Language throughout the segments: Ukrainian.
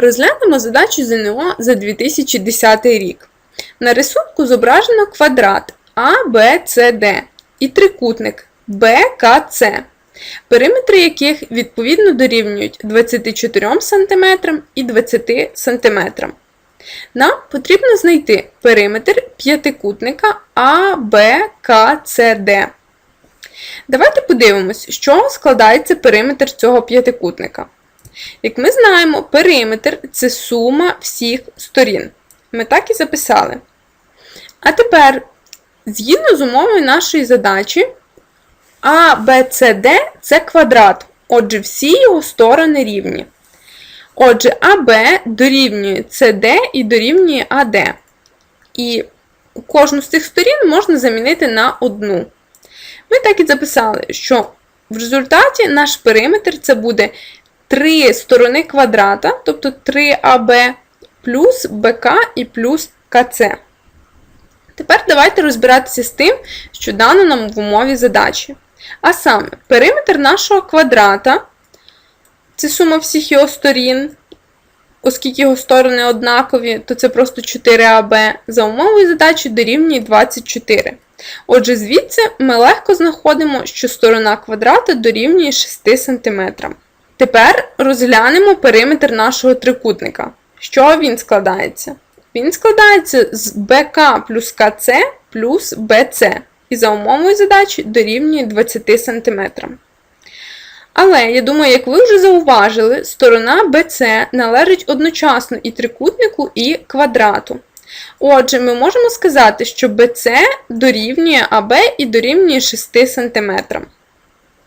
Розглянемо задачу ЗНО за 2010 рік. На рисунку зображено квадрат ABCD і трикутник BKC, периметри яких відповідно дорівнюють 24 см і 20 см. Нам потрібно знайти периметр п'ятикутника ABKCD. Давайте подивимось, з чого складається периметр цього п'ятикутника. Як ми знаємо, периметр це сума всіх сторін. Ми так і записали. А тепер, згідно з умовою нашої задачі, А, Б, С, Д це квадрат. Отже, всі його сторони рівні. Отже, АБ дорівнює СД і дорівнює АД. І кожну з цих сторін можна замінити на одну. Ми так і записали, що в результаті наш периметр це буде 3 сторони квадрата, тобто 3АБ плюс БК і плюс КЦ. Тепер давайте розбиратися з тим, що дано нам в умові задачі. А саме, периметр нашого квадрата це сума всіх його сторін. Оскільки його сторони однакові, то це просто 4АБ. За умовою задачі дорівнює 24. Отже, звідси ми легко знаходимо, що сторона квадрата дорівнює 6 см. Тепер розглянемо периметр нашого трикутника. Чого він складається? Він складається з БК плюс КЦ плюс БЦ. І за умовою задачі дорівнює 20 см. Але, я думаю, як ви вже зауважили, сторона BC належить одночасно і трикутнику, і квадрату. Отже, ми можемо сказати, що BC дорівнює АБ і дорівнює 6 см.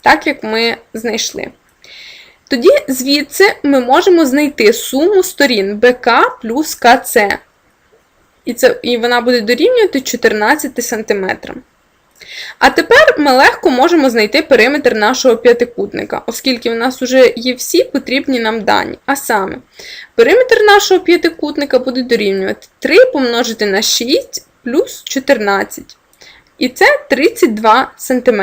Так як ми знайшли. Тоді звідси ми можемо знайти суму сторін БК плюс КЦ. І, це, і вона буде дорівнювати 14 см. А тепер ми легко можемо знайти периметр нашого п'ятикутника, оскільки в нас вже є всі потрібні нам дані. А саме, периметр нашого п'ятикутника буде дорівнювати 3 помножити на 6 плюс 14. І це 32 см.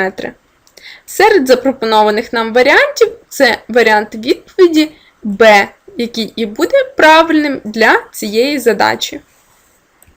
Серед запропонованих нам варіантів це варіант відповіді Б, який і буде правильним для цієї задачі.